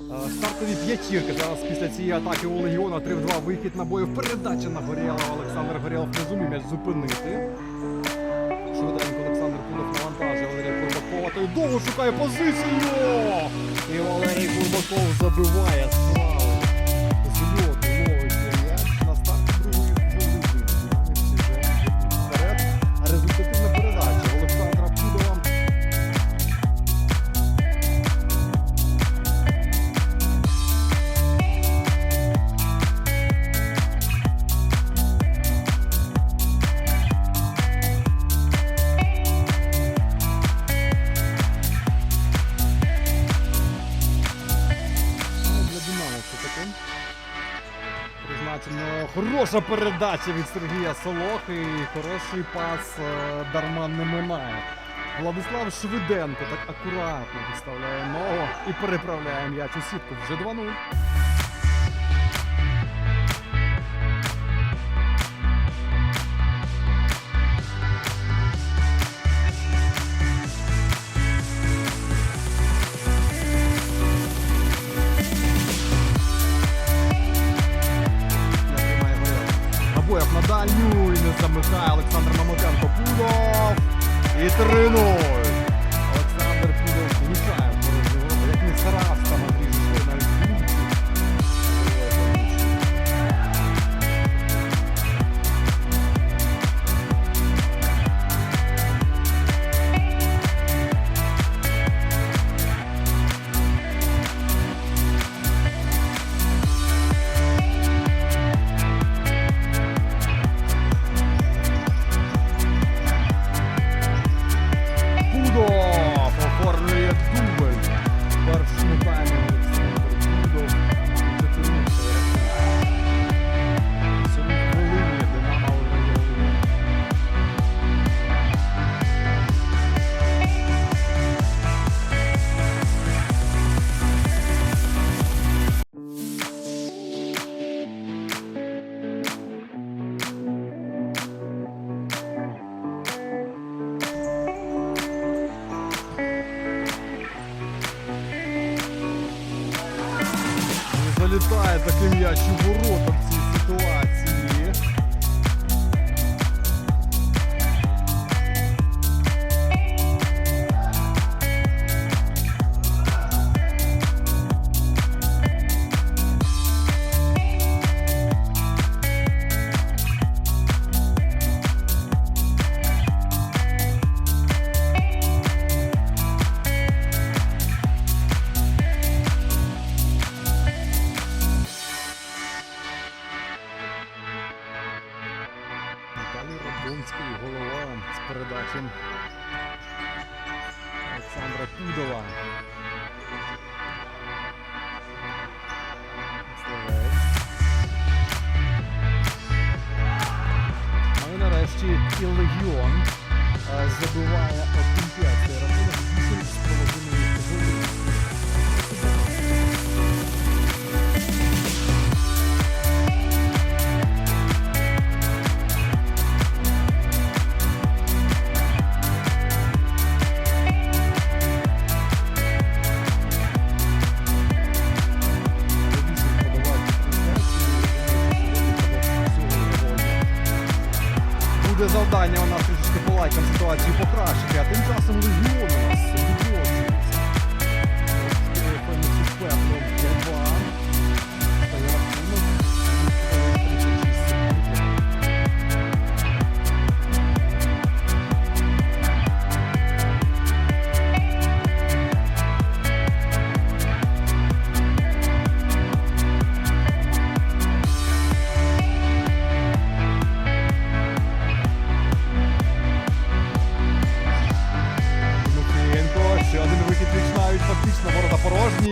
Е, Стартові п'ятірки. Зараз після цієї атаки у Легіона 3-2 вихід набоїв. Передача на Горєлова. Олександр Горєлов не зумів м'яч зупинити. Швиденько Олександр Кулов навантажує Валерія Курбакова. Той довго шукає позицію. І Валерій Курбаков забиває хороша передача від Сергія Солохи і хороший пас е, Дарман не минає. Владислав Швиденко так акуратно підставляє ногу і переправляє м'яч у сітку. Вже 2-0. Набоєв на дальню і не замикає Олександр Мамотенко. Пудов. І 3-0. Не таким такий м'яч Радонський, голова з передачі Олександра Пудова. Ну і нарешті і Легіон е, забиває Олімпіад. Рахунок завдання у нас трішки по лайкам ситуацію покращити, а тим часом легіон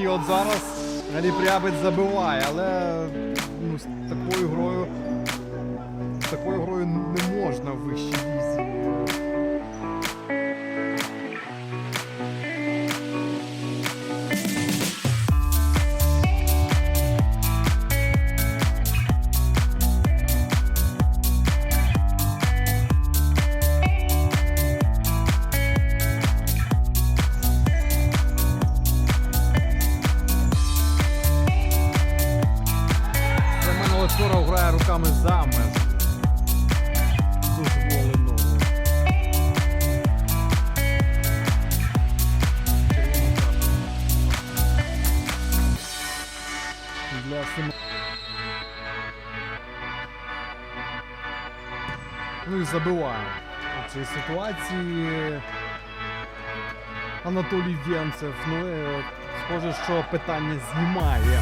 І от зараз Галі Прябець забиває, але ну, з такою грою з такою грою не можна в вищій візі. Руками за меж дозволеного. Для Сима. Ну і забиває у цій ситуації Анатолій Вєнцев. Ну і схоже, що питання знімає